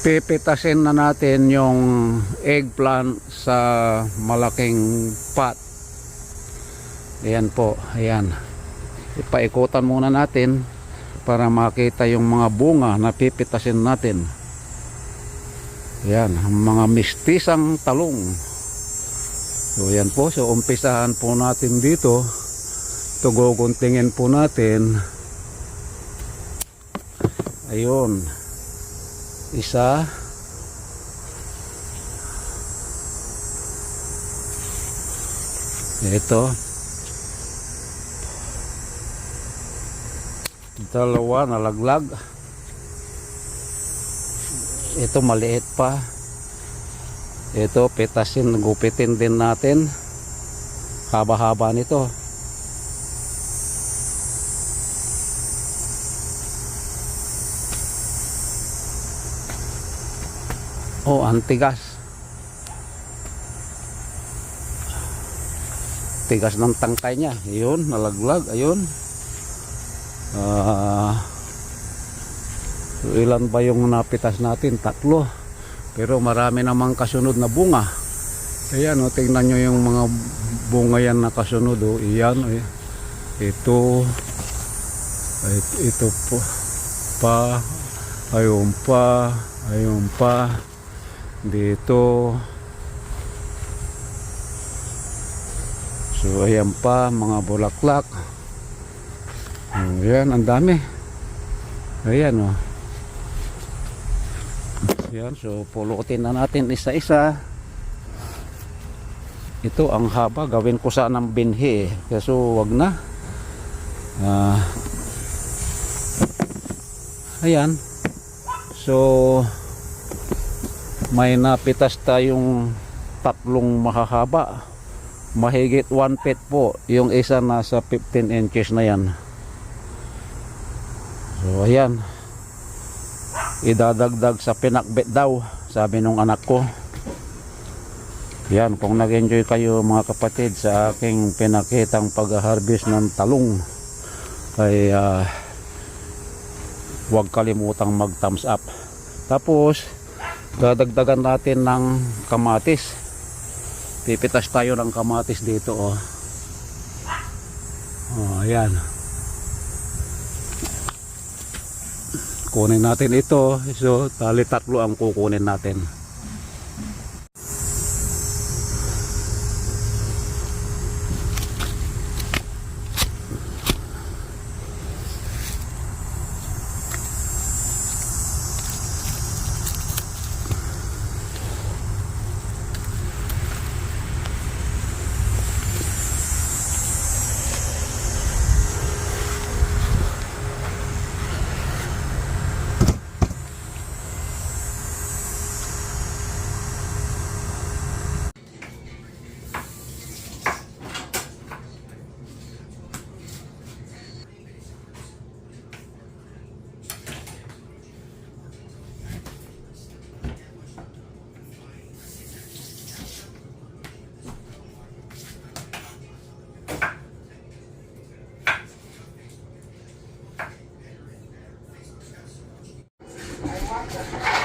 pipitasin na natin yung eggplant sa malaking pot. Ayan po, ayan. Ipaikutan muna natin para makita yung mga bunga na pipitasin natin. Ayan, mga mistisang talong. So ayan po, so umpisahan po natin dito. Ito guguntingin po natin. Ayun. Isa. Ito. Dalawa nalaglag. Ito maliit pa. Ito pitasin, gupitin din natin. Haba-haba nito. Oh, antigas. Tigas ng tangkay niya. Ayun, nalaglag. Ayun. So ilan ba yung napitas natin? Tatlo. Pero marami namang kasunod na bunga. Ayan, oh, tingnan nyo yung mga bunga yan na kasunod. Oh. Iyan, eh. Ito. It, ito po. Pa. Ayun pa. Ayun pa. Dito. So, ayan pa. Mga bulaklak. Ayan, ang dami. Ayan, oh. Yan, so pulutin na natin isa-isa. Ito ang haba, gawin ko sanang binhi eh. Kaso wag na. Ah. ayan. So may napitas tayong tatlong mahahaba. Mahigit 1 feet po. Yung isa nasa 15 inches na yan. So ayan idadagdag sa pinakbet daw sabi nung anak ko yan kung nag-enjoy kayo mga kapatid sa aking pinakitang pag-harvest ng talong ay uh, huwag kalimutang mag thumbs up tapos dadagdagan natin ng kamatis. Pipitas tayo ng kamatis dito oh, oh ayan. Kunin natin ito. So tali tatlo ang kukunin natin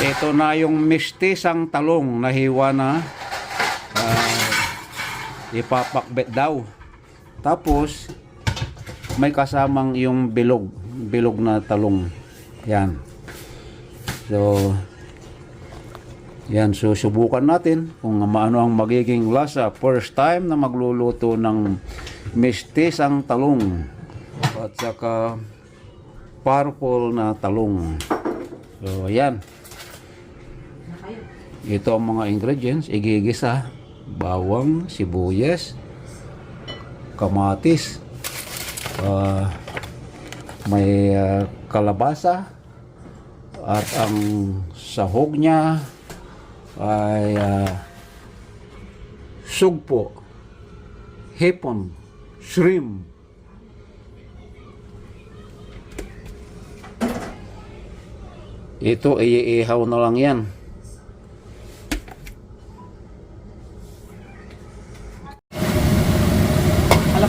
ito na yung mistisang talong na hiwa na ah, ipapakbet daw. Tapos may kasamang yung bilog bilog na talong. Yan. So yan susubukan natin kung maano ang magiging lasa. First time na magluluto ng mistisang talong. At saka purple na talong. So yan ito ang mga ingredients, igigisa, bawang, sibuyas, kamatis, ah, may ah, kalabasa, at ang sahog niya ay uh, sugpo, hipon, shrimp, ito iihaw na lang yan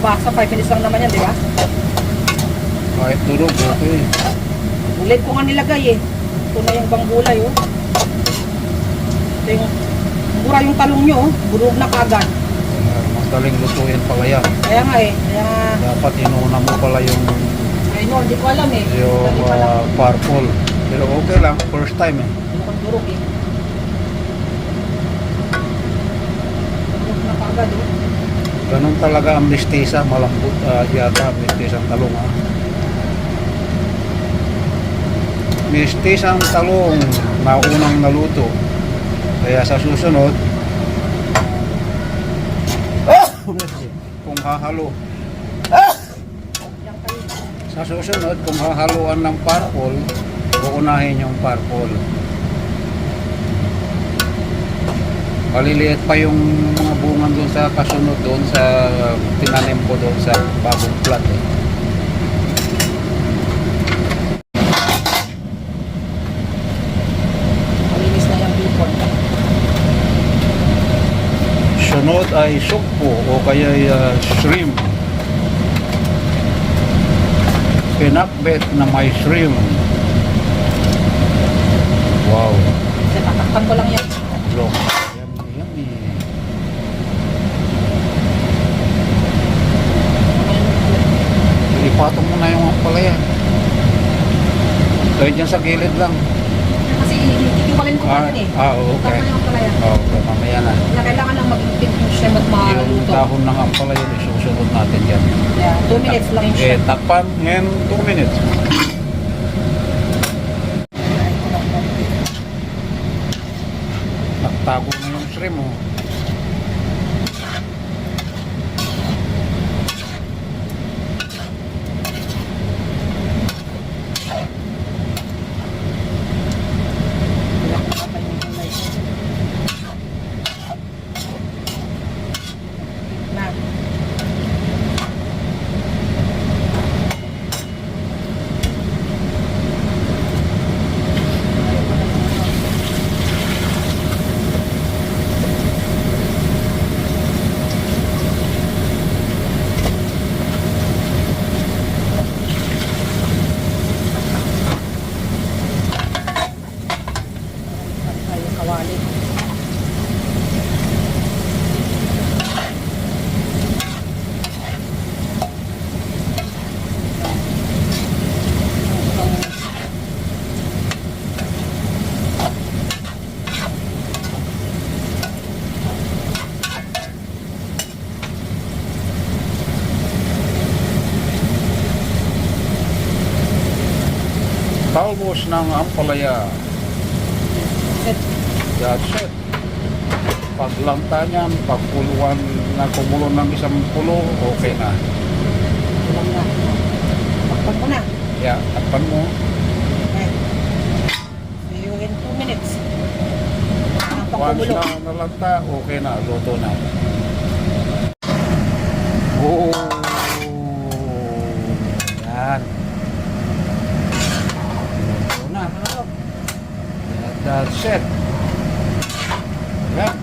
Alabasa, 5 minutes lang naman yan, di ba? kahit durog okay Ulit ko nga nilagay eh. Ito na yung bang gulay oh. Ito yung, mura yung talong nyo, oh. Burog na kagad. Madaling lutuin pala yan. Kaya nga eh, kaya nga, Dapat inuna mo pala yung, ay no, hindi ko alam eh. yung Dali pa lang. uh, purple. Pero okay lang, first time eh. Yung kung durog eh. Burog na kagad oh. Ganun talaga ang mistisa, malambot uh, yata ang mistisang talong ha. Mistisang talong na unang naluto. Kaya sa susunod, kung hahalo, sa susunod, kung hahaluan ng purple, uunahin yung purple. Maliliit pa yung mga bunga doon sa kasunod doon sa tinanim ko doon sa bagong plat eh. Sunod ay sukpo o kaya uh, shrimp. Pinakbet na may shrimp. Wow. Kasi tatakpan ko lang yan. Long. Yummy, yummy. Ipatong mo na yung ampalaya. Dahil dyan sa gilid lang. Kasi ikikiwalin ko pa Ah, eh. ah, okay. Tapos yung pala yan. Oh, okay, mamaya na. Na kailangan lang maging pink yung siya at Yung maluto. dahon ng ampalaya, isusunod natin yan. Yeah, 2 minutes lang yung Eh, siya. takpan and 2 minutes. Nagtago na yung shrimp oh. Talbos ng ampalaya. That's it. Paglanta niyan, pagpuluan na kumulo ng isang pulo, okay na. Ulam na. Takpan mo na. Yeah, takpan mo. Okay. See you in 2 minutes. Once na nalanta, okay na, luto na. Oh, yan. Luto na. It. Yan.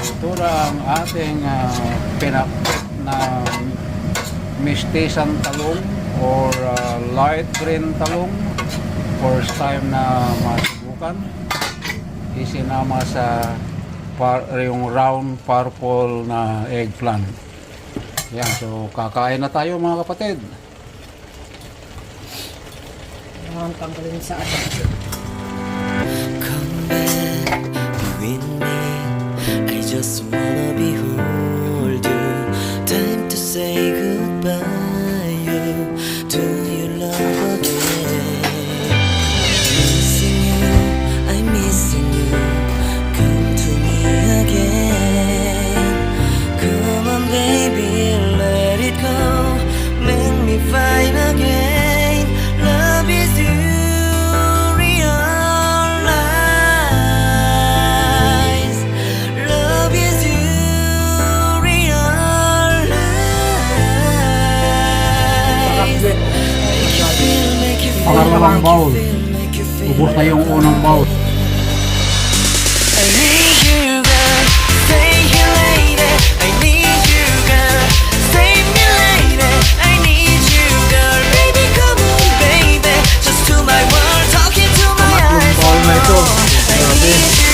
Luto na ang ating uh, pinakpit na mistisang talong or ah, light green talong. First time na masubukan isinama sa par, yung round purple na eggplant. Yan, so kakain na tayo mga kapatid. Ang tanggalin sa atin. With me. I just wanna behold you. Time to say pangalawang bowl. Ubus na yung unang bowl. Pangatlong bowl na ito. Grabe.